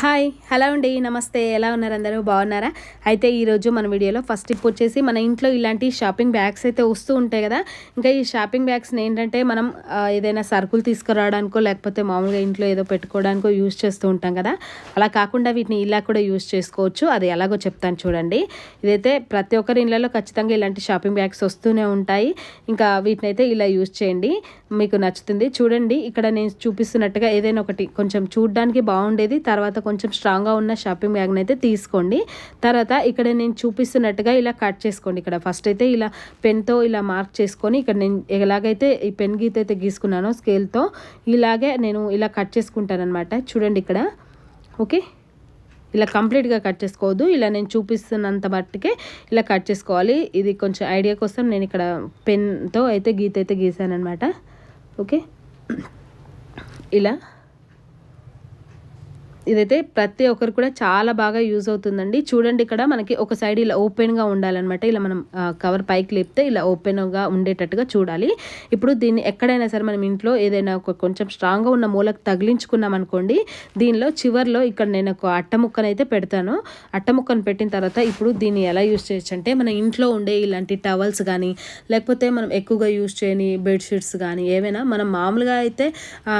Hi hello అండి నమస్తే. ఎలా ఉన్నారు అందరూ? బాగున్నారా? అయితే ఈరోజు మన వీడియోలో ఫస్ట్ టిప్ వచ్చేసి మన ఇంట్లో ఇలాంటి షాపింగ్ బ్యాగ్స్ అయితే వస్తూ ఉంటాయి కదా. ఇంకా ఈ షాపింగ్ బ్యాగ్స్ని ఏంటంటే మనం ఏదైనా సరుకులు తీసుకురావడానికో లేకపోతే మామూలుగా ఇంట్లో ఏదో పెట్టుకోవడానికో యూజ్ చేస్తూ ఉంటాం కదా. అలా కాకుండా వీటిని ఇలా కూడా యూజ్ చేసుకోవచ్చు. అది ఎలాగో చెప్తాను చూడండి. ఇదైతే ప్రతి ఒక్కరి ఇళ్ళలో ఖచ్చితంగా ఇలాంటి షాపింగ్ బ్యాగ్స్ వస్తూనే ఉంటాయి. ఇంకా వీటిని అయితే ఇలా యూజ్ చేయండి. మీకు నచ్చుతుంది. చూడండి ఇక్కడ నేను చూపిస్తున్నట్టుగా ఏదైనా ఒకటి కొంచెం చూడడానికి బాగుండేది తర్వాత కొంచెం స్ట్రాంగ్గా ఉన్న షాపింగ్ బ్యాగ్ని అయితే తీసుకోండి. తర్వాత ఇక్కడ నేను చూపిస్తున్నట్టుగా ఇలా కట్ చేసుకోండి. ఇక్కడ ఫస్ట్ అయితే ఇలా పెన్తో ఇలా మార్క్ చేసుకొని ఇక్కడ నేను ఎలాగైతే ఈ పెన్ గీత అయితే గీసుకున్నానో స్కేల్తో ఇలాగే నేను ఇలా కట్ చేసుకుంటానమాట చూడండి ఇక్కడ. ఓకే ఇలా కంప్లీట్గా కట్ చేసుకోవద్దు. ఇలా నేను చూపిస్తున్నంత మట్టుకే ఇలా కట్ చేసుకోవాలి. ఇది కొంచెం ఐడియా కోసం నేను ఇక్కడ పెన్తో అయితే గీత అయితే గీసానమాట ఓకే ఇలా. ఇదైతే ప్రతి ఒక్కరు కూడా చాలా బాగా యూజ్ అవుతుందండి. చూడండి ఇక్కడ మనకి ఒక సైడ్ ఇలా ఓపెన్గా ఉండాలన్నమాట. ఇలా మనం కవర్ పైకి లేపితే ఇలా ఓపెన్గా ఉండేటట్టుగా చూడాలి. ఇప్పుడు దీన్ని ఎక్కడైనా సరే మనం ఇంట్లో ఏదైనా ఒక కొంచెం స్ట్రాంగ్గా ఉన్న మూలకు తగిలించుకున్నాం అనుకోండి దీనిలో చివర్లో ఇక్కడ నేను ఒక అట్ట ముక్కను అయితే పెడతాను. అట్ట ముక్కను పెట్టిన తర్వాత ఇప్పుడు దీన్ని ఎలా యూజ్ చేయొచ్చు అంటే మన ఇంట్లో ఉండే ఇలాంటి టవల్స్ కానీ లేకపోతే మనం ఎక్కువగా యూజ్ చేయని బెడ్షీట్స్ కానీ ఏవైనా మనం మామూలుగా అయితే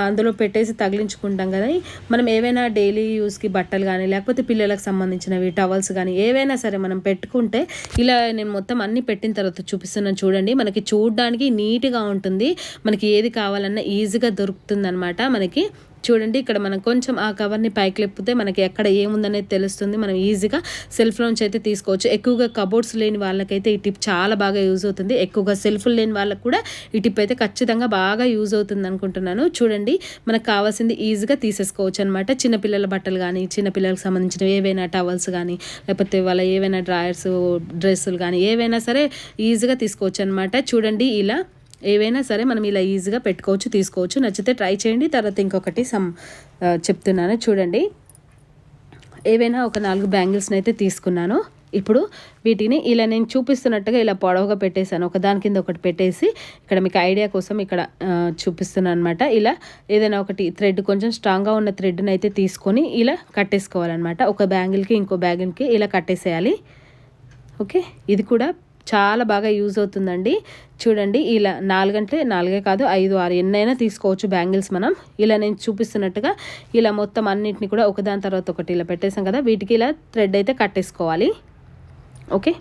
అందులో పెట్టేసి తగిలించుకుంటాం కదా. మనం ఏవైనా డైలీ యూస్కి బట్టలు కానీ లేకపోతే పిల్లలకు సంబంధించినవి టవల్స్ కానీ ఏవైనా సరే మనం పెట్టుకుంటే ఇలా నేను మొత్తం అన్ని పెట్టిన తర్వాత చూపిస్తున్నాను చూడండి. మనకి చూడడానికి నీట్గా ఉంటుంది. మనకి ఏది కావాలన్నా ఈజీగా దొరుకుతుంది అనమాట మనకి. చూడండి ఇక్కడ మనం కొంచెం ఆ కవర్ని పైకి లేపితే మనకి ఎక్కడ ఏముందనేది తెలుస్తుంది. మనం ఈజీగా సెల్ఫ్ నుంచి అయితే తీసుకోవచ్చు. ఎక్కువగా కబోర్డ్స్ లేని వాళ్ళకైతే ఈ టిప్ చాలా బాగా యూజ్ అవుతుంది. ఎక్కువగా సెల్ఫ్లు లేని వాళ్ళకి కూడా ఈ టిప్ అయితే ఖచ్చితంగా బాగా యూజ్ అవుతుంది అనుకుంటున్నాను. చూడండి మనకు కావాల్సింది ఈజీగా తీసేసుకోవచ్చు అనమాట చిన్నపిల్లల బట్టలు కానీ చిన్నపిల్లలకు సంబంధించిన ఏవైనా టవల్స్ కానీ లేకపోతే వాళ్ళ ఏవైనా డ్రాయర్స్ డ్రెస్సులు కానీ ఏవైనా సరే ఈజీగా తీసుకోవచ్చు అనమాట చూడండి ఇలా ఏవైనా సరే మనం ఇలా ఈజీగా పెట్టుకోవచ్చు తీసుకోవచ్చు. నచ్చితే ట్రై చేయండి. తర్వాత ఇంకొకటి సమ్ చెప్తున్నాను. చూడండి. ఏవైనా ఒక నాలుగు బ్యాంగిల్స్ని అయితే తీసుకున్నాను. ఇప్పుడు వీటిని ఇలా నేను చూపిస్తున్నట్టుగా ఇలా పొడవుగా పెట్టేశాను. ఒక దాని కింద ఒకటి పెట్టేసి ఇక్కడ మీకు ఐడియా కోసం ఇక్కడ చూపిస్తున్నాను అనమాట ఇలా ఏదైనా ఒకటి థ్రెడ్ కొంచెం స్ట్రాంగ్గా ఉన్న థ్రెడ్ని అయితే తీసుకొని ఇలా కట్టేసుకోవాలన్నమాట. ఒక బ్యాంగిల్కి ఇంకో బ్యాంగిల్కి ఇలా కట్టేసేయాలి. ఓకే? ఇది కూడా చాలా బాగా యూజ్ అవుతుందండి. చూడండి ఇలా నాలుగంటే నాలుగే కాదు ఐదు ఆరు ఎన్నైనా తీసుకోవచ్చు బ్యాంగిల్స్ మనం. ఇలా నేను చూపిస్తున్నట్టుగా ఇలా మొత్తం అన్నింటిని కూడా ఒకదాని తర్వాత ఒకటి ఇలా పెట్టేసాం కదా వీటికి ఇలా థ్రెడ్ అయితే కట్టేసుకోవాలి. ఓకే?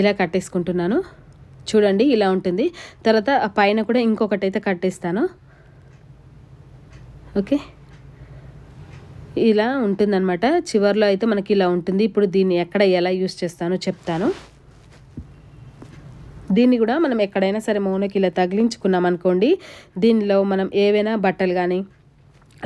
ఇలా కట్టేసుకుంటున్నాను. చూడండి ఇలా ఉంటుంది. తర్వాత పైన కూడా ఇంకొకటి అయితే కట్టేస్తాను. ఓకే? ఇలా ఉంటుందన్నమాట. చివర్లో అయితే మనకి ఇలా ఉంటుంది. ఇప్పుడు దీన్ని ఎక్కడ ఎలా యూస్ చేస్తానో చెప్తాను. దీన్ని కూడా మనం ఎక్కడైనా సరే మౌనకి ఇలా తగిలించుకున్నాం అనుకోండి దీనిలో మనం ఏవైనా బట్టలు కానీ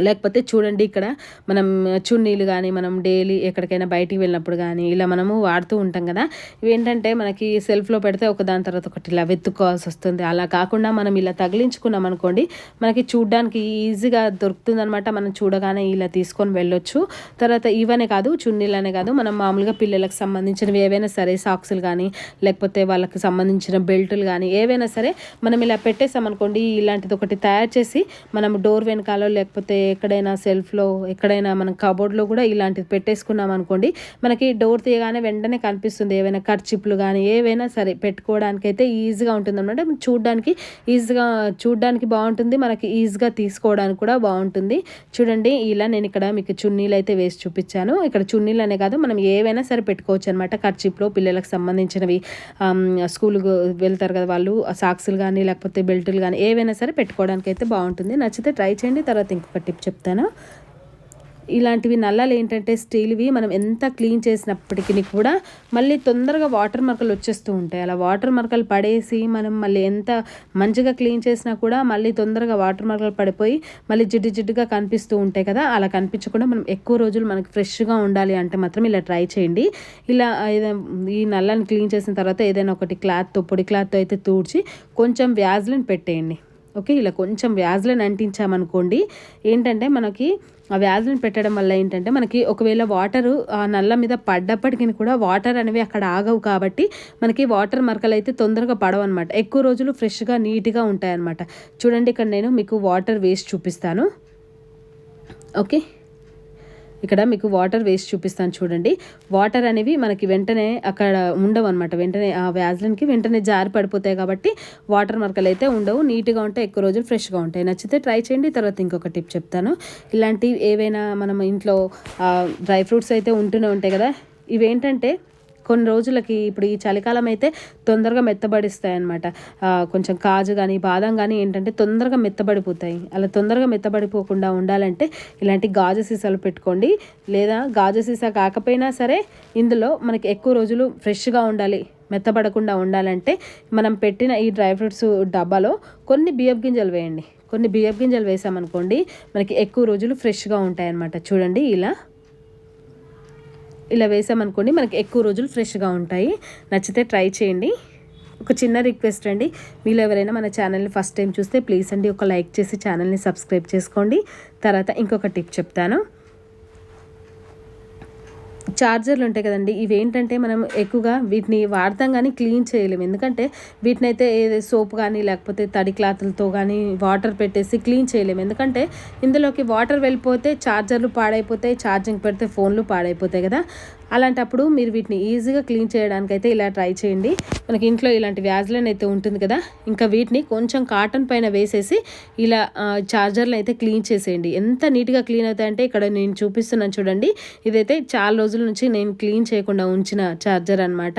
లేకపోతే చూడండి ఇక్కడ మనం చున్నీలు కానీ మనం డైలీ ఎక్కడికైనా బయటికి వెళ్ళినప్పుడు కానీ ఇలా మనము వాడుతూ ఉంటాం కదా. ఇవి ఏంటంటే మనకి సెల్ఫ్లో పెడితే ఒక దాని తర్వాత ఒకటి ఇలా వెతుక్కోవాల్సి వస్తుంది. అలా కాకుండా మనం ఇలా తగిలించుకున్నాం అనుకోండి మనకి చూడడానికి ఈజీగా దొరుకుతుంది అనమాట మనం చూడగానే ఇలా తీసుకొని వెళ్ళొచ్చు. తర్వాత ఇవనే కాదు చున్నీలనే కాదు. మనం మామూలుగా పిల్లలకు సంబంధించినవి ఏవైనా సరే సాక్సులు కానీ లేకపోతే వాళ్ళకి సంబంధించిన బెల్టులు కానీ ఏవైనా సరే మనం ఇలా పెట్టేసామనుకోండి ఇలాంటిది ఒకటి తయారు చేసి మనం డోర్ వెనకాలో లేకపోతే ఎక్కడైనా సెల్ఫ్లో ఎక్కడైనా మనం కబోర్డ్లో కూడా ఇలాంటిది పెట్టేసుకున్నాం అనుకోండి మనకి డోర్ తీయగానే వెంటనే కనిపిస్తుంది. ఏవైనా ఖర్చిప్లు కానీ ఏవైనా సరే పెట్టుకోవడానికి అయితే ఈజీగా ఉంటుంది అనమాట చూడడానికి ఈజీగా చూడడానికి బాగుంటుంది. మనకి ఈజీగా తీసుకోవడానికి కూడా బాగుంటుంది. చూడండి ఇలా నేను ఇక్కడ మీకు చున్నీలు అయితే వేసి చూపించాను. ఇక్కడ చున్నీలు అనే కాదు మనం ఏవైనా సరే పెట్టుకోవచ్చు అనమాట ఖర్చిప్లో పిల్లలకు సంబంధించినవి స్కూల్కి వెళ్తారు కదా వాళ్ళు సాక్సులు కానీ లేకపోతే బెల్టులు కానీ ఏవైనా సరే పెట్టుకోవడానికి అయితే బాగుంటుంది. నచ్చితే ట్రై చేయండి. తర్వాత ఇంకొకటి టిప్ చెప్తాను? ఇలాంటివి నల్లలు ఏంటంటే స్టీల్వి మనం ఎంత క్లీన్ చేసినప్పటికీ కూడా మళ్ళీ తొందరగా వాటర్ మరకలు వచ్చేస్తూ ఉంటాయి. అలా వాటర్ మరకలు పడేసి మనం మళ్ళీ ఎంత మంచిగా క్లీన్ చేసినా కూడా మళ్ళీ తొందరగా వాటర్ మరకలు పడిపోయి మళ్ళీ జిడ్డు జిడ్డుగా కనిపిస్తూ ఉంటాయి కదా? అలా కనిపించకుండా మనం ఎక్కువ రోజులు మనకి ఫ్రెష్గా ఉండాలి అంటే మాత్రం ఇలా ట్రై చేయండి. ఇలా ఈ నల్లని క్లీన్ చేసిన తర్వాత ఏదైనా ఒకటి క్లాత్తో పొడి క్లాత్తో అయితే తూడ్చి కొంచెం వ్యాజ్లను పెట్టేయండి. ఓకే ఇలా కొంచెం వ్యాజ్లిన్ అంటించామనుకోండి ఏంటంటే మనకి ఆ వ్యాజ్లిన్ పెట్టడం వల్ల ఏంటంటే మనకి ఒకవేళ వాటరు ఆ నల్ల మీద పడ్డప్పటికీ కూడా వాటర్ అనేవి అక్కడ ఆగవు కాబట్టి మనకి వాటర్ మరకలు అయితే తొందరగా పడవు అనమాట ఎక్కువ రోజులు ఫ్రెష్గా నీట్గా ఉంటాయి అనమాట చూడండి ఇక్కడ నేను మీకు వాటర్ వేసి చూపిస్తాను. ఓకే. ఇక్కడ మీకు వాటర్ వేస్ట్ చూపిస్తాను చూడండి. వాటర్ అనేవి మనకి వెంటనే అక్కడ ఉండవు అనమాట వెంటనే ఆ వ్యాజ్లిన్కి వెంటనే జారి పడిపోతాయి కాబట్టి వాటర్ మరకలు అయితే ఉండవు. నీట్గా ఉంటాయి ఎక్కువ రోజులు ఫ్రెష్గా ఉంటాయి. నచ్చితే ట్రై చేయండి. తర్వాత ఇంకొక టిప్ చెప్తాను. ఇలాంటివి ఏవైనా మనం ఇంట్లో డ్రై ఫ్రూట్స్ అయితే ఉంటూనే ఉంటాయి కదా. ఇవేంటంటే కొన్ని రోజులకి ఇప్పుడు ఈ చలికాలం అయితే తొందరగా మెత్తబడిస్తాయి అనమాట కొంచెం కాజు కానీ బాదం కానీ ఏంటంటే తొందరగా మెత్తబడిపోతాయి. అలా తొందరగా మెత్తబడిపోకుండా ఉండాలంటే ఇలాంటి గాజు సీసాలు పెట్టుకోండి. లేదా గాజు సీసా కాకపోయినా సరే ఇందులో మనకి ఎక్కువ రోజులు ఫ్రెష్గా ఉండాలి. మెత్తబడకుండా ఉండాలంటే మనం పెట్టిన ఈ డ్రై ఫ్రూట్స్ డబ్బాలో కొన్ని బియ్యపు గింజలు వేయండి. కొన్ని బియ్యపు గింజలు వేసామనుకోండి మనకి ఎక్కువ రోజులు ఫ్రెష్గా ఉంటాయన్నమాట. చూడండి ఇలా. ఇలా వేసామనుకోండి మనకి ఎక్కువ రోజులు ఫ్రెష్గా ఉంటాయి. నచ్చితే ట్రై చేయండి. ఒక చిన్న రిక్వెస్ట్ అండి. మీరు ఎవరైనా మన ఛానల్ని ఫస్ట్ టైం చూస్తే ప్లీజ్ అండి ఒక లైక్ చేసి ఛానల్ని సబ్స్క్రైబ్ చేసుకోండి. తర్వాత ఇంకొక టిప్ చెప్తాను. చార్జర్లు ఉంటాయి కదండి ఇవి ఏంటంటే మనం ఎక్కువగా వీటిని వాడతాం కానీ క్లీన్ చేయలేము ఎందుకంటే వీటిని అయితే సోప్ కానీ లేకపోతే తడి క్లాతులతో కానీ వాటర్ పెట్టేసి క్లీన్ చేయలేము ఎందుకంటే ఇందులోకి వాటర్ వెళ్ళిపోతే చార్జర్లు పాడైపోతాయి ఛార్జింగ్ పెడితే ఫోన్లు పాడైపోతాయి కదా. అలాంటప్పుడు మీరు వీటిని ఈజీగా క్లీన్ చేయడానికి అయితే ఇలా ట్రై చేయండి. మనకి ఇంట్లో ఇలాంటి వ్యాజ్లను అయితే ఉంటుంది కదా ఇంకా వీటిని కొంచెం కాటన్ పైన వేసేసి ఇలా చార్జర్లు అయితే క్లీన్ చేసేయండి. ఎంత నీట్గా క్లీన్ అవుతాయంటే ఇక్కడ నేను చూపిస్తున్నాను చూడండి. ఇదైతే చాలా రోజుల నుంచి నేను క్లీన్ చేయకుండా ఉంచిన చార్జర్ అనమాట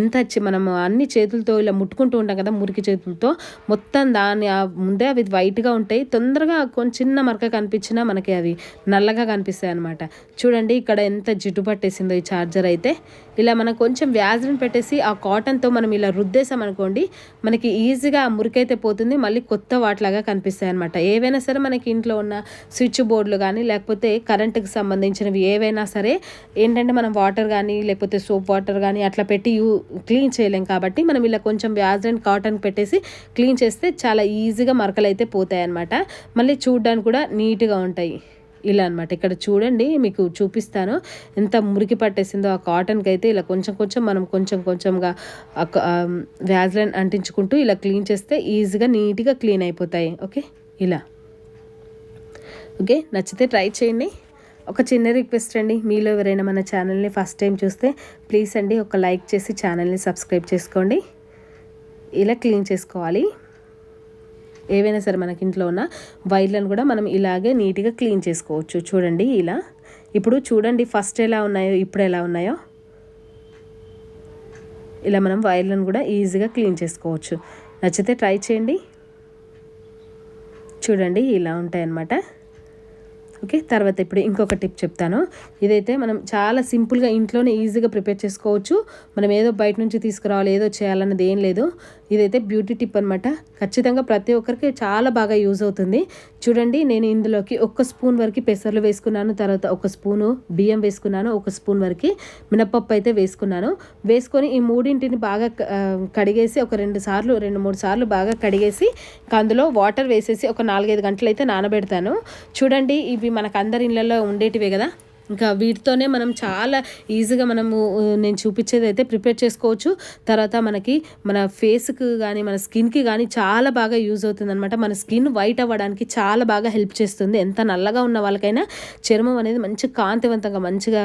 ఎంత మనం అన్ని చేతులతో ఇలా ముట్టుకుంటూ ఉంటాం కదా మురికి చేతులతో. మొత్తం దాన్ని ముందే అవి వైట్గా ఉంటాయి. తొందరగా కొంచెం చిన్న మరక కనిపించినా మనకి అవి నల్లగా కనిపిస్తాయి అనమాట చూడండి ఇక్కడ ఎంత జిడ్డు పట్టేసిందో ఈ ఛార్జర్ అయితే ఇలా మనం కొంచెం వ్యాజ్లిన్ పెట్టేసి ఆ కాటన్తో మనం ఇలా రుద్దేసాం అనుకోండి మనకి ఈజీగా ఆ మురికైతే పోతుంది మళ్ళీ కొత్త వాటిలాగా కనిపిస్తాయి అనమాట ఏవైనా సరే మనకి ఇంట్లో ఉన్న స్విచ్ బోర్డులు కానీ లేకపోతే కరెంటుకి సంబంధించినవి ఏవైనా సరే ఏంటంటే మనం వాటర్ కానీ లేకపోతే సోప్ వాటర్ కానీ అట్లా పెట్టి యూ క్లీన్ చేయలేం కాబట్టి మనం ఇలా కొంచెం వ్యాజ్లిన్ కాటన్ పెట్టేసి క్లీన్ చేస్తే చాలా ఈజీగా మరకలు అయితే పోతాయి అనమాట మళ్ళీ చూడడానికి కూడా నీట్గా ఉంటాయి. ఇలా అనమాట ఇక్కడ చూడండి మీకు చూపిస్తాను. ఎంత మురికి పట్టేసిందో ఆ కాటన్కి అయితే ఇలా కొంచెం కొంచెం మనం కొంచెం కొంచెంగా వ్యాజ్లైన్ అంటించుకుంటూ ఇలా క్లీన్ చేస్తే ఈజీగా నీట్గా క్లీన్ అయిపోతాయి. ఓకే? ఇలా. ఓకే? నచ్చితే ట్రై చేయండి. ఒక చిన్న రిక్వెస్ట్ అండి. మీలో ఎవరైనా మన ఛానల్ని ఫస్ట్ టైం చూస్తే ప్లీజ్ అండి ఒక లైక్ చేసి ఛానల్ని సబ్స్క్రైబ్ చేసుకోండి. ఇలా క్లీన్ చేసుకోవాలి. ఏవైనా సరే మనకి ఇంట్లో ఉన్న వైర్లను కూడా మనం ఇలాగే నీట్గా క్లీన్ చేసుకోవచ్చు. చూడండి ఇలా. ఇప్పుడు చూడండి ఫస్ట్ ఎలా ఉన్నాయో ఇప్పుడు ఎలా ఉన్నాయో. ఇలా మనం వైర్లను కూడా ఈజీగా క్లీన్ చేసుకోవచ్చు. నచ్చితే ట్రై చేయండి. చూడండి ఇలా ఉంటాయన్నమాట. ఓకే తర్వాత ఇప్పుడు ఇంకొక టిప్ చెప్తాను. ఇదైతే మనం చాలా సింపుల్గా ఇంట్లోనే ఈజీగా ప్రిపేర్ చేసుకోవచ్చు. మనం ఏదో బయట నుంచి తీసుకురావాలి ఏదో చేయాలన్నది ఏం లేదు. ఇదైతే బ్యూటీ టిప్ అనమాట ఖచ్చితంగా ప్రతి ఒక్కరికి చాలా బాగా యూజ్ అవుతుంది. చూడండి నేను ఇందులోకి ఒక్క స్పూన్ వరకు పెసర్లు వేసుకున్నాను తర్వాత ఒక స్పూను బియ్యం వేసుకున్నాను ఒక స్పూన్ వరకు మినపప్పు అయితే వేసుకున్నాను. వేసుకొని ఈ మూడింటిని బాగా కడిగేసి ఒక రెండు సార్లు రెండు మూడు సార్లు బాగా కడిగేసి అందులో వాటర్ వేసేసి ఒక నాలుగైదు గంటలు అయితే నానబెడతాను. చూడండి ఇవి మనకు అందరి ఇళ్ళల్లో ఉండేటివే కదా? ఇంకా వీటితోనే మనం చాలా ఈజీగా మనము నేను చూపించేది అయితే ప్రిపేర్ చేసుకోవచ్చు. తర్వాత మనకి మన ఫేస్కి కానీ మన స్కిన్కి కానీ చాలా బాగా యూజ్ అవుతుంది అనమాట మన స్కిన్ వైట్ అవ్వడానికి చాలా బాగా హెల్ప్ చేస్తుంది. ఎంత నల్లగా ఉన్న వాళ్ళకైనా చర్మం అనేది మంచి కాంతివంతంగా మంచిగా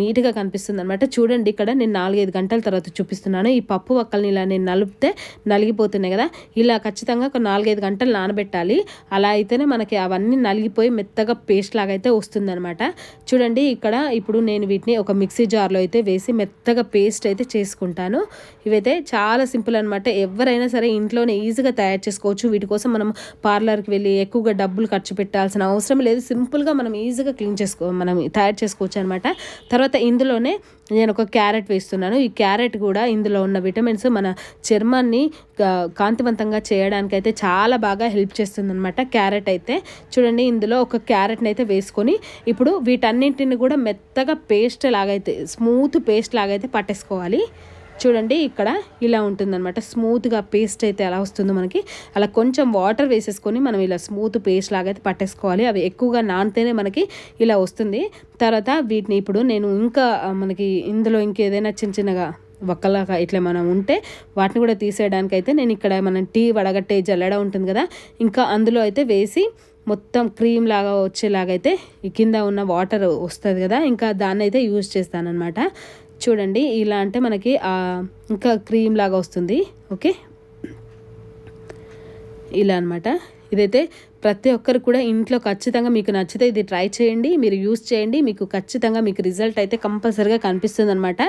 నీట్గా కనిపిస్తుంది అనమాట చూడండి ఇక్కడ నేను నాలుగైదు గంటల తర్వాత చూపిస్తున్నాను. ఈ పప్పు ఒక్కల్ని ఇలా నేను నలిపితే నలిగిపోతున్నాయి కదా. ఇలా ఖచ్చితంగా ఒక నాలుగైదు గంటలు నానబెట్టాలి. అలా అయితేనే మనకి అవన్నీ నలిగిపోయి మెత్తగా పేస్ట్ లాగా అయితే వస్తుంది అనమాట చూడండి అండి ఇక్కడ ఇప్పుడు నేను వీటిని ఒక మిక్సీ జార్లో అయితే వేసి మెత్తగా పేస్ట్ అయితే చేసుకుంటాను. ఇవైతే చాలా సింపుల్ అనమాట ఎవరైనా సరే ఇంట్లోనే ఈజీగా తయారు చేసుకోవచ్చు. వీటి కోసం మనం పార్లర్కి వెళ్ళి ఎక్కువగా డబ్బులు ఖర్చు పెట్టాల్సిన అవసరం లేదు. సింపుల్గా మనం ఈజీగా క్లీన్ చేసుకో మనం తయారు చేసుకోవచ్చు అనమాట తర్వాత ఇందులోనే నేను ఒక క్యారెట్ వేస్తున్నాను. ఈ క్యారెట్ కూడా ఇందులో ఉన్న విటమిన్స్ మన చర్మాన్ని కాంతివంతంగా చేయడానికి అయితే చాలా బాగా హెల్ప్ చేస్తుంది అనమాట క్యారెట్ అయితే. చూడండి ఇందులో ఒక క్యారెట్ని అయితే వేసుకొని ఇప్పుడు వీటన్నింటిని కూడా మెత్తగా పేస్ట్ లాగైతే స్మూత్ పేస్ట్ లాగైతే పట్టేసుకోవాలి. చూడండి ఇక్కడ ఇలా ఉంటుందన్నమాట. స్మూత్గా పేస్ట్ అయితే ఎలా వస్తుందో మనకి. అలా కొంచెం వాటర్ వేసేసుకొని మనం ఇలా స్మూత్ పేస్ట్ లాగా అయితే పట్టేసుకోవాలి. అవి ఎక్కువగా నానితేనే మనకి ఇలా వస్తుంది. తర్వాత వీటిని ఇప్పుడు నేను ఇంకా మనకి ఇందులో ఇంకేదైనా చిన్న చిన్నగా ఒక్కలాగా ఇట్లా మనం ఉంటే వాటిని కూడా తీసేయడానికి అయితే నేను ఇక్కడ మనం టీ వడగట్టే జల్లడ ఉంటుంది కదా ఇంకా అందులో అయితే వేసి మొత్తం క్రీమ్ లాగా వచ్చేలాగైతే ఈ కింద ఉన్న వాటర్ వస్తుంది కదా ఇంకా దాన్ని అయితే యూజ్ చేస్తానన్నమాట. చూడండి ఇలా అంటే మనకి ఇంకా క్రీమ్ లాగా వస్తుంది. ఓకే? ఇలా అనమాట ఇదైతే ప్రతి ఒక్కరు కూడా ఇంట్లో ఖచ్చితంగా మీకు నచ్చితే ఇది ట్రై చేయండి మీరు యూస్ చేయండి మీకు ఖచ్చితంగా మీకు రిజల్ట్ అయితే కంపల్సరిగా కనిపిస్తుంది అనమాట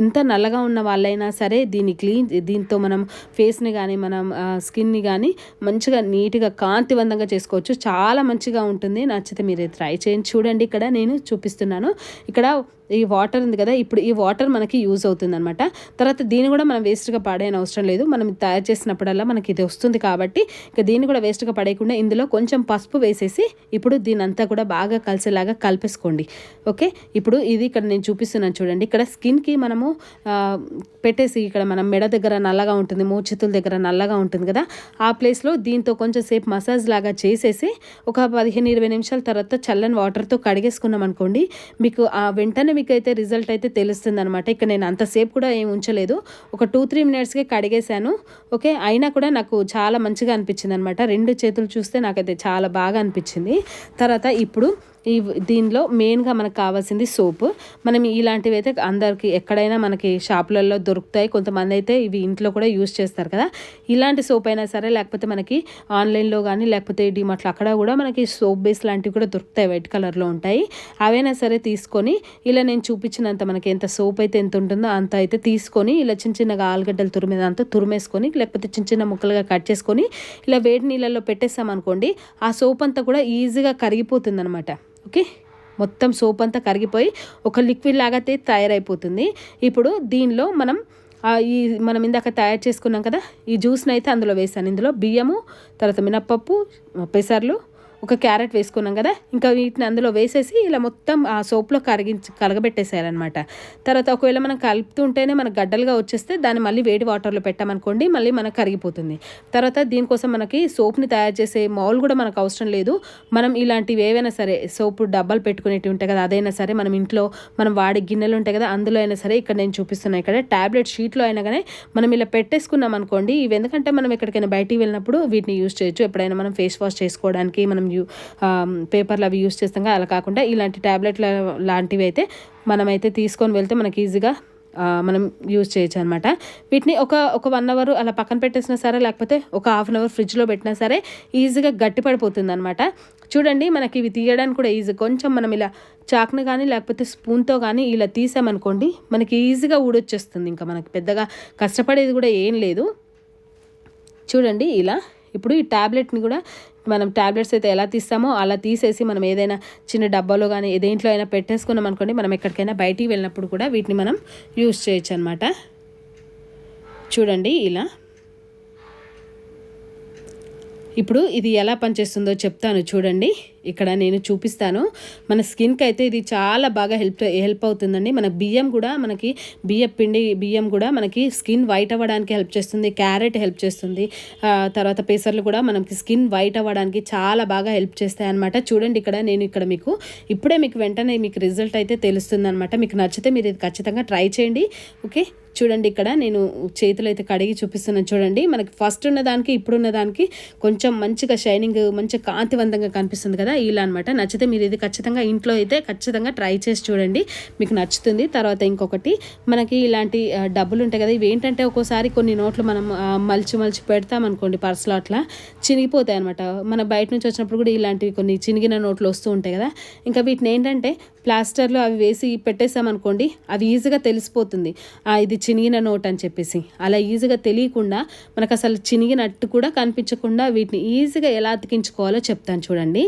ఎంత నల్లగా ఉన్న వాళ్ళైనా సరే దీన్ని క్లీన్ దీంతో మనం ఫేస్ని కానీ మనం స్కిన్ని కానీ మంచిగా నీట్గా కాంతివంతంగా చేసుకోవచ్చు. చాలా మంచిగా ఉంటుంది. నచ్చితే మీరు ట్రై చేయండి. చూడండి ఇక్కడ నేను చూపిస్తున్నాను. ఇక్కడ ఈ వాటర్ ఉంది కదా ఇప్పుడు ఈ వాటర్ మనకి యూజ్ అవుతుంది అనమాట తర్వాత దీన్ని కూడా మనం వేస్ట్గా పడేయని అవసరం లేదు. మనం తయారు చేసినప్పుడల్లా మనకి ఇది వస్తుంది కాబట్టి ఇక దీన్ని కూడా వేస్ట్గా పడేయకుండా ఇందులో కొంచెం పసుపు వేసేసి ఇప్పుడు దీని అంతా కూడా బాగా కలిసేలాగా కలిపేసుకోండి. ఓకే? ఇప్పుడు ఇది ఇక్కడ నేను చూపిస్తున్నాను చూడండి. ఇక్కడ స్కిన్కి మనము పెట్టేసి ఇక్కడ మనం మెడ దగ్గర నల్లగా ఉంటుంది మోచేతుల దగ్గర నల్లగా ఉంటుంది కదా ఆ ప్లేస్లో దీంతో కొంచెం సేపు మసాజ్ లాగా చేసేసి ఒక పదిహేను ఇరవై నిమిషాల తర్వాత చల్లని వాటర్తో కడిగేసుకున్నాం అనుకోండి మీకు ఆ వెంటనే మీకు అయితే రిజల్ట్ అయితే తెలుస్తుంది అనమాట ఇక్కడ నేను అంతసేపు కూడా ఏం ఉంచలేదు. ఒక టూ త్రీ మినిట్స్కి కడిగేశాను. ఓకే? అయినా కూడా నాకు చాలా మంచిగా అనిపించింది అనమాట రెండు చేతులు చూస్తే నాకైతే చాలా బాగా అనిపించింది. తర్వాత ఇప్పుడు ఈ దీనిలో మెయిన్గా మనకు కావాల్సింది సోప్. మనం ఇలాంటివి అయితే అందరికి ఎక్కడైనా మనకి షాపులలో దొరుకుతాయి. కొంతమంది అయితే ఇవి ఇంట్లో కూడా యూస్ చేస్తారు కదా. ఇలాంటి సోప్ అయినా సరే లేకపోతే మనకి ఆన్లైన్లో కానీ లేకపోతే డిమార్ట్లో అక్కడ కూడా మనకి సోప్ బేస్ లాంటివి కూడా దొరుకుతాయి. వైట్ కలర్లో ఉంటాయి. అవైనా సరే తీసుకొని ఇలా నేను చూపించినంత మనకి ఎంత సోప్ అయితే ఎంత ఉంటుందో అంత అయితే తీసుకొని ఇలా చిన్న చిన్నగా ఆలుగడ్డలు తురిమేదంతా తురిమేసుకొని లేకపోతే చిన్న చిన్న ముక్కలుగా కట్ చేసుకొని ఇలా వేడి నీళ్ళల్లో పెట్టేస్తామనుకోండి ఆ సోప్ అంతా కూడా ఈజీగా కరిగిపోతుంది అనమాట ఓకే? మొత్తం సోప్ అంతా కరిగిపోయి ఒక లిక్విడ్ లాగా తయారైపోతుంది. ఇప్పుడు దీనిలో మనం ఈ మనం ఇందాక తయారు చేసుకున్నాం కదా ఈ జ్యూస్ని అయితే అందులో వేసాను ఇందులో బియ్యము తర్వాత మినప్పప్పు పెసర్లు ఒక క్యారెట్ వేసుకున్నాం కదా ఇంకా వీటిని అందులో వేసేసి ఇలా మొత్తం ఆ సోప్లో కరిగించి కలగబెట్టేసేయాలన్నమాట. తర్వాత ఒకవేళ మనం కలుపుతుంటేనే మనకు గడ్డలుగా వచ్చేస్తే దాన్ని మళ్ళీ వేడి వాటర్లో పెట్టామనుకోండి మళ్ళీ మనకు కరిగిపోతుంది. తర్వాత దీనికోసం మనకి సోప్ని తయారు చేసే మౌల్ కూడా మనకు అవసరం లేదు. మనం ఇలాంటివి ఏవైనా సరే సోపు డబ్బాలు పెట్టుకునేటివి ఉంటాయి కదా అదైనా సరే మనం ఇంట్లో మనం వాడే గిన్నెలు ఉంటాయి కదా అందులో అయినా సరే ఇక్కడ నేను చూపిస్తున్నాను ఇక్కడ ట్యాబ్లెట్ షీట్లో అయినా కానీ మనం ఇలా పెట్టేసుకున్నాం అనుకోండి ఇవి ఎందుకంటే మనం ఎక్కడికైనా బయటికి వెళ్ళినప్పుడు వీటిని యూజ్ చేయొచ్చు. ఎప్పుడైనా మనం ఫేస్ వాష్ చేసుకోవడానికి మనం పేపర్లు అవి యూస్ చేస్తాం అలా కాకుండా ఇలాంటి ట్యాబ్లెట్ల లాంటివి అయితే మనమైతే తీసుకొని వెళ్తే మనకి ఈజీగా మనం యూజ్ చేయొచ్చు అనమాట వీటిని ఒక ఒక వన్ అవర్ అలా పక్కన పెట్టేసినా సరే లేకపోతే ఒక హాఫ్ అన్ అవర్ ఫ్రిడ్జ్లో పెట్టినా సరే ఈజీగా గట్టిపడిపోతుంది అనమాట చూడండి మనకి ఇవి తీయడానికి కూడా ఈజీ. కొంచెం మనం ఇలా చాక్ను కానీ లేకపోతే స్పూన్తో కానీ ఇలా తీసామనుకోండి మనకి ఈజీగా ఊడొచ్చేస్తుంది. ఇంకా మనకి పెద్దగా కష్టపడేది కూడా ఏం లేదు. చూడండి ఇలా. ఇప్పుడు ఈ ట్యాబ్లెట్ని కూడా మనం ట్యాబ్లెట్స్ అయితే ఎలా తీస్తామో అలా తీసేసి మనం ఏదైనా చిన్న డబ్బాలో కానీ దేంట్లో అయినా పెట్టేసుకున్నాం అనుకోండి మనం ఎక్కడికైనా బయటికి వెళ్ళినప్పుడు కూడా వీటిని మనం యూస్ చేయొచ్చు అనమాట చూడండి ఇలా. ఇప్పుడు ఇది ఎలా పనిచేస్తుందో చెప్తాను చూడండి. ఇక్కడ నేను చూపిస్తాను. మన స్కిన్కి అయితే ఇది చాలా బాగా హెల్ప్ హెల్ప్ అవుతుందండి. మన బియ్యం కూడా మనకి బియ్యం పిండి బియ్యం కూడా మనకి స్కిన్ వైట్ అవ్వడానికి హెల్ప్ చేస్తుంది. క్యారెట్ హెల్ప్ చేస్తుంది. తర్వాత పేసర్లు కూడా మనకి స్కిన్ వైట్ అవ్వడానికి చాలా బాగా హెల్ప్ చేస్తాయి అనమాట చూడండి ఇక్కడ నేను ఇక్కడ మీకు ఇప్పుడే మీకు వెంటనే మీకు రిజల్ట్ అయితే తెలుస్తుంది అనమాట మీకు నచ్చితే మీరు ఇది ఖచ్చితంగా ట్రై చేయండి. ఓకే? చూడండి ఇక్కడ నేను చేతులు అయితే కడిగి చూపిస్తున్నాను. చూడండి మనకి ఫస్ట్ ఉన్న దానికి ఇప్పుడున్న దానికి కొంచెం మంచిగా షైనింగ్ మంచి కాంతివంతంగా కనిపిస్తుంది కదా. ఇలా అనమాట నచ్చితే మీరు ఇది ఖచ్చితంగా ఇంట్లో అయితే ఖచ్చితంగా ట్రై చేసి చూడండి. మీకు నచ్చుతుంది. తర్వాత ఇంకొకటి మనకి ఇలాంటి డబ్బులు ఉంటాయి కదా ఇవి ఏంటంటే ఒక్కోసారి కొన్ని నోట్లు మనం మలిచి మలిచి పెడతామనుకోండి పర్సులో అట్లా. చినిగిపోతాయి అనమాట మన బయట నుంచి వచ్చినప్పుడు కూడా ఇలాంటివి కొన్ని చినిగిన నోట్లు వస్తూ ఉంటాయి కదా. ఇంకా వీటిని ఏంటంటే ప్లాస్టర్లో అవి వేసి పెట్టేసామనుకోండి అవి ఈజీగా తెలిసిపోతుంది. ఇది చినిగిన నోట్ అని చెప్పేసి. అలా ఈజీగా తెలియకుండా మనకు అసలు చినిగినట్టు కూడా కనిపించకుండా వీటిని ఈజీగా ఎలా అతికించుకోవాలో చెప్తాను చూడండి.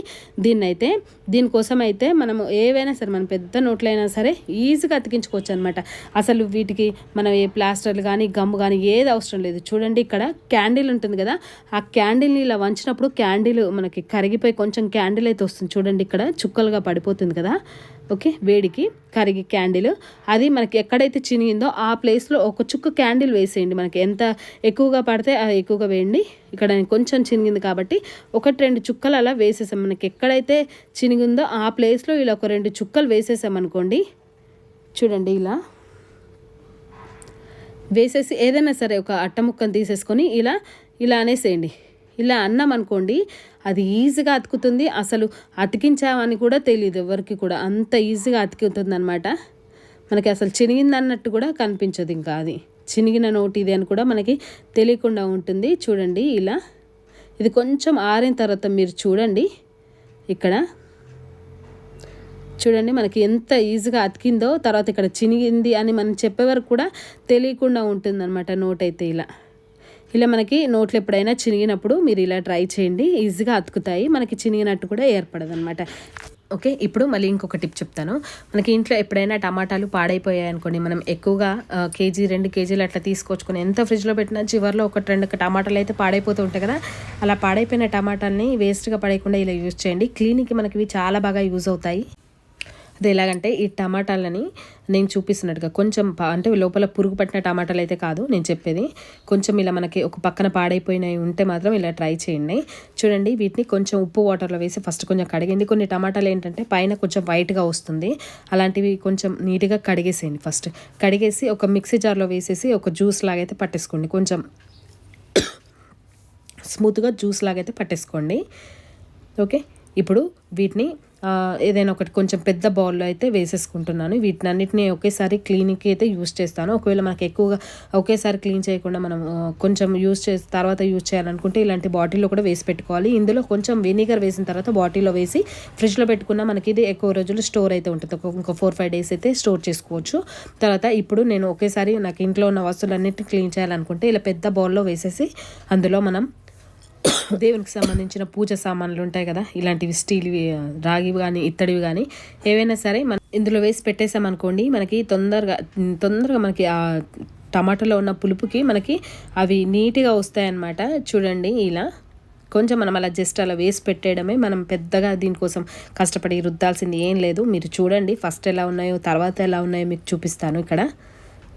దీన్నైతే దీనికోసం అయితే మనము ఏవైనా సరే మన పెద్ద నోట్లైనా సరే ఈజీగా అతికించుకోవచ్చు అనమాట అసలు వీటికి మనం ఏ ప్లాస్టర్లు కానీ గమ్ము కానీ ఏది అవసరం లేదు. చూడండి ఇక్కడ క్యాండిల్ ఉంటుంది కదా ఆ క్యాండిల్ని ఇలా వంచినప్పుడు క్యాండిల్ మనకి కరిగిపోయి కొంచెం క్యాండిల్ అయితే వస్తుంది. చూడండి ఇక్కడ చుక్కలుగా పడిపోతుంది కదా. ఓకే వేడికి కరిగి క్యాండిల్. అది మనకి ఎక్కడైతే చినిగిందో ఆ ప్లేస్లో ఒక చుక్క క్యాండిల్ వేసేయండి. మనకి ఎంత ఎక్కువగా పడితే అది ఎక్కువగా వేయండి. ఇక్కడ కొంచెం చినిగింది కాబట్టి ఒకటి రెండు చుక్కలు అలా వేసేసాం. మనకి ఎక్కడైతే చినిగిందో ఆ ప్లేస్లో ఇలా ఒక రెండు చుక్కలు వేసేసామనుకోండి చూడండి ఇలా. వేసేసి ఏదైనా సరే ఒక అట్ట ముక్కను తీసేసుకొని ఇలా ఇలా అనేసేయండి. ఇలా అన్నాం అనుకోండి అది ఈజీగా అతుకుతుంది. అసలు అతికించామని కూడా తెలియదు ఎవరికి కూడా. అంత ఈజీగా అతికితుంది అనమాట మనకి అసలు చినిగింది అన్నట్టు కూడా కనిపించదు ఇంకా అది. చినిగిన నోటి ఇది అని కూడా మనకి తెలియకుండా ఉంటుంది. చూడండి ఇలా. ఇది కొంచెం ఆరిన తర్వాత మీరు చూడండి. ఇక్కడ. చూడండి మనకి ఎంత ఈజీగా అతికిందో తర్వాత ఇక్కడ చినిగింది అని మనం చెప్పే వరకు కూడా తెలియకుండా ఉంటుందన్నమాట నోట్ అయితే ఇలా. ఇలా మనకి నోట్లు ఎప్పుడైనా చినిగినప్పుడు మీరు ఇలా ట్రై చేయండి. ఈజీగా అతుకుతాయి. మనకి చినిగినట్టు కూడా ఏర్పడదు అనమాట ఓకే ఇప్పుడు మళ్ళీ ఇంకొక టిప్ చెప్తాను. మనకి ఇంట్లో ఎప్పుడైనా టమాటాలు పాడైపోయాయి అనుకోండి మనం ఎక్కువగా కేజీ రెండు కేజీలు అట్లా తీసుకొచ్చుకొని ఎంత ఫ్రిడ్జ్లో పెట్టినా చివరిలో ఒకటి రెండు టమాటాలు అయితే పాడైపోతూ ఉంటాయి కదా. అలా పాడైపోయిన టమాటాలని వేస్ట్గా పడేయకుండా ఇలా యూజ్ చేయండి. క్లీనింగ్కి మనకి ఇవి చాలా బాగా యూజ్ అవుతాయి. అది ఎలాగంటే ఈ టమాటాలని నేను చూపిస్తున్నట్టుగా కొంచెం అంటే లోపల పురుగు పట్టిన టమాటాలు అయితే కాదు నేను చెప్పేది. కొంచెం ఇలా మనకి ఒక పక్కన పాడైపోయినవి ఉంటే మాత్రం ఇలా ట్రై చేయండి. చూడండి వీటిని కొంచెం ఉప్పు వాటర్లో వేసి ఫస్ట్ కొంచెం కడిగింది కొన్ని టమాటాలు ఏంటంటే పైన కొంచెం వైట్గా వస్తుంది. అలాంటివి కొంచెం నీట్గా కడిగేసేయండి ఫస్ట్. కడిగేసి ఒక మిక్సీ జార్లో వేసేసి ఒక జ్యూస్ లాగైతే పట్టేసుకోండి. కొంచెం స్మూత్గా జ్యూస్ లాగైతే పట్టేసుకోండి. ఓకే? ఇప్పుడు వీటిని ఏదైనా ఒకటి కొంచెం పెద్ద బౌల్లో అయితే వేసేసుకుంటున్నాను. వీటిని అన్నిటిని ఒకేసారి క్లీన్కి అయితే యూస్ చేస్తాను. ఒకవేళ మనకు ఎక్కువగా ఒకేసారి క్లీన్ చేయకుండా మనం కొంచెం యూస్ చేసి తర్వాత యూస్ చేయాలనుకుంటే ఇలాంటి బాటిల్లో కూడా వేసి పెట్టుకోవాలి. ఇందులో కొంచెం వెనిగర్ వేసిన తర్వాత బాటిల్లో వేసి ఫ్రిడ్జ్లో పెట్టుకున్న మనకి ఇది ఎక్కువ రోజులు స్టోర్ అయితే ఉంటుంది. ఒక ఫోర్ ఫైవ్ డేస్ అయితే స్టోర్ చేసుకోవచ్చు. తర్వాత ఇప్పుడు నేను ఒకేసారి నాకు ఇంట్లో ఉన్న వస్తువులన్నిటిని క్లీన్ చేయాలనుకుంటే ఇలా పెద్ద బౌల్లో వేసేసి అందులో మనం దేవునికి సంబంధించిన పూజ సామాన్లు ఉంటాయి కదా ఇలాంటివి స్టీల్వి రాగివి కానీ ఇత్తడివి కానీ ఏవైనా సరే మనం ఇందులో వేసి పెట్టేసామనుకోండి మనకి తొందరగా తొందరగా మనకి ఆ టమాటాలో ఉన్న పులుపుకి మనకి అవి నీట్గా వస్తాయన్నమాట. చూడండి ఇలా. కొంచెం మనం అలా జస్ట్ అలా వేసి పెట్టేయడమే మనం పెద్దగా దీనికోసం కష్టపడి రుద్దాల్సింది ఏం లేదు. మీరు చూడండి ఫస్ట్ ఎలా ఉన్నాయో తర్వాత ఎలా ఉన్నాయో మీకు చూపిస్తాను ఇక్కడ.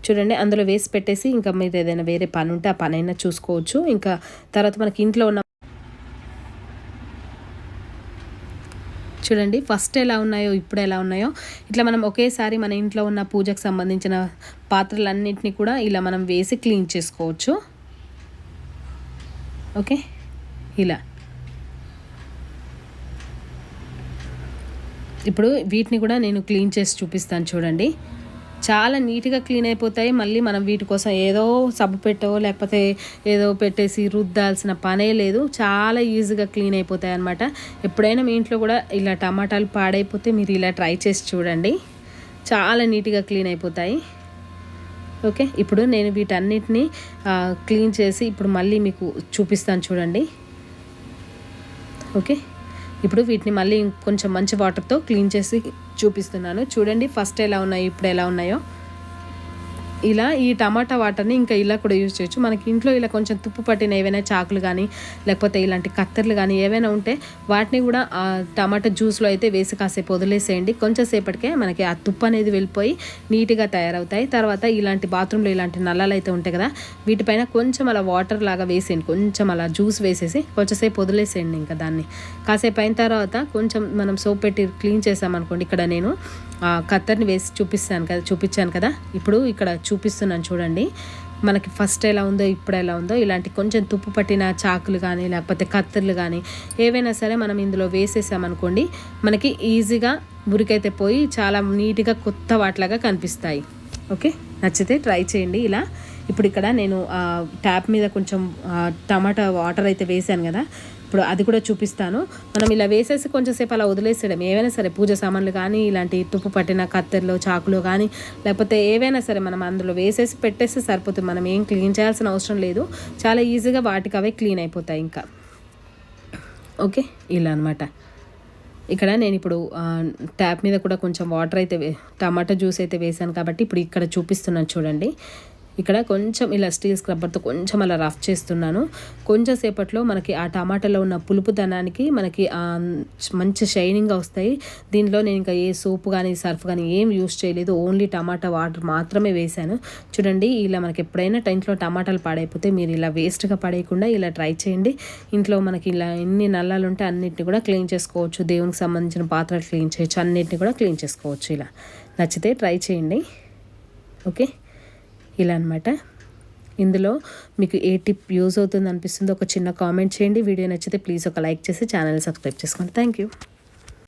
చూడండి అందులో వేసి పెట్టేసి ఇంకా మీరు ఏదైనా వేరే పని ఉంటే ఆ పని అయినా చూసుకోవచ్చు. ఇంకా తర్వాత మనకి ఇంట్లో ఉన్న చూడండి ఫస్ట్ ఎలా ఉన్నాయో ఇప్పుడు ఎలా ఉన్నాయో. ఇట్లా మనం ఒకేసారి మన ఇంట్లో ఉన్న పూజకు సంబంధించిన పాత్రలన్నింటినీ కూడా ఇలా మనం వేసి క్లీన్ చేసుకోవచ్చు. ఓకే? ఇలా. ఇప్పుడు వీటిని కూడా నేను క్లీన్ చేసి చూపిస్తాను చూడండి. చాలా నీట్గా క్లీన్ అయిపోతాయి. మళ్ళీ మనం వీటి కోసం ఏదో సబ్బు పెట్టో లేకపోతే ఏదో పెట్టేసి రుద్దాల్సిన పనే లేదు. చాలా ఈజీగా క్లీన్ అయిపోతాయి అనమాట ఎప్పుడైనా మీ ఇంట్లో కూడా ఇలా టమాటాలు పాడైపోతే మీరు ఇలా ట్రై చేసి చూడండి. చాలా నీట్గా క్లీన్ అయిపోతాయి. ఓకే? ఇప్పుడు నేను వీటన్నిటిని క్లీన్ చేసి ఇప్పుడు మళ్ళీ మీకు చూపిస్తాను చూడండి. ఓకే? ఇప్పుడు వీటిని మళ్ళీ కొంచెం మంచి వాటర్తో క్లీన్ చేసి చూపిస్తున్నాను. చూడండి ఫస్ట్ ఎలా ఉన్నాయో ఇప్పుడు ఎలా ఉన్నాయో. ఇలా ఈ టమాటా వాటర్ని ఇంకా ఇలా కూడా యూజ్ చేయొచ్చు. మనకి ఇంట్లో ఇలా కొంచెం తుప్పు పట్టిన ఏవైనా చాకులు కానీ లేకపోతే ఇలాంటి కత్తెరలు కానీ ఏవైనా ఉంటే వాటిని కూడా ఆ టమాటా జ్యూస్లో అయితే వేసి కాసేపు వదిలేసేయండి. కొంచెం సేపటికే మనకి ఆ తుప్పు అనేది వెళ్ళిపోయి నీట్గా తయారవుతాయి. తర్వాత ఇలాంటి బాత్రూంలో ఇలాంటి నల్లాలు అయితే ఉంటాయి కదా వీటిపైన కొంచెం అలా వాటర్ లాగా వేసేయండి. కొంచెం అలా జ్యూస్ వేసేసి కొంచెంసేపు వదిలేసేయండి ఇంకా దాన్ని. కాసేపు అయిన తర్వాత కొంచెం మనం సోప్ పెట్టి క్లీన్ చేసామనుకోండి ఇక్కడ నేను కత్తర్ని వేసి చూపిస్తాను కదా చూపించాను కదా. ఇప్పుడు ఇక్కడ చూపిస్తున్నాను చూడండి. మనకి ఫస్ట్ ఎలా ఉందో ఇప్పుడు ఎలా ఉందో ఇలాంటి కొంచెం తుప్పు పట్టిన చాకులు కానీ లేకపోతే కత్తెరలు కానీ ఏవైనా సరే మనం ఇందులో వేసేసామనుకోండి మనకి ఈజీగా మురికైతే పోయి చాలా నీట్గా కొత్త వాటిలాగా కనిపిస్తాయి. ఓకే? నచ్చితే ట్రై చేయండి ఇలా. ఇప్పుడు ఇక్కడ నేను ట్యాప్ మీద కొంచెం టమాటా వాటర్ అయితే వేసాను కదా. ఇప్పుడు అది కూడా చూపిస్తాను. మనం ఇలా వేసేసి కొంచెంసేపు అలా వదిలేసేయడం. ఏవైనా సరే పూజ సామాన్లు కానీ ఇలాంటి తుప్పు పట్టిన కత్తెరలు చాకులు కానీ లేకపోతే ఏవైనా సరే మనం అందులో వేసేసి పెట్టేస్తే సరిపోతుంది. మనం ఏం క్లీన్ చేయాల్సిన అవసరం లేదు. చాలా ఈజీగా వాటికి అవే క్లీన్ అయిపోతాయి ఇంకా. ఓకే? ఇలా అనమాట ఇక్కడ నేను ఇప్పుడు ట్యాప్ మీద కూడా కొంచెం వాటర్ అయితే టమాటా జ్యూస్ అయితే వేసాను కాబట్టి ఇప్పుడు ఇక్కడ చూపిస్తున్నాను చూడండి. ఇక్కడ కొంచెం ఇలా స్టీల్ స్క్రబ్బర్తో కొంచెం అలా రఫ్ చేస్తున్నాను. కొంచెం సేపట్లో మనకి ఆ టమాటాలో ఉన్న పులుపుతనానికి మనకి మంచి షైనింగ్గా వస్తాయి. దీనిలో నేను ఇంకా ఏ సోప్ కానీ సర్ఫ్ కానీ ఏం యూస్ చేయలేదు. ఓన్లీ టమాటా వాటర్ మాత్రమే వేశాను. చూడండి ఇలా మనకి ఎప్పుడైనా ఇంట్లో టమాటాలు పాడైపోతే మీరు ఇలా వేస్ట్గా పడేయకుండా ఇలా ట్రై చేయండి. ఇంట్లో మనకి ఇలా ఎన్ని నల్లాలు ఉంటే అన్నిటిని కూడా క్లీన్ చేసుకోవచ్చు. దేవునికి సంబంధించిన పాత్రలు క్లీన్ చేయొచ్చు. అన్నిటిని కూడా క్లీన్ చేసుకోవచ్చు ఇలా. నచ్చితే ట్రై చేయండి. ఓకే? ఇలా అనమాట ఇందులో మీకు ఏ టిప్ యూజ్ అవుతుంది అనిపిస్తుందో ఒక చిన్న కామెంట్ చేయండి. వీడియో నచ్చితే ప్లీజ్ ఒక లైక్ చేసి ఛానల్ సబ్స్క్రైబ్ చేసుకోండి. Thank you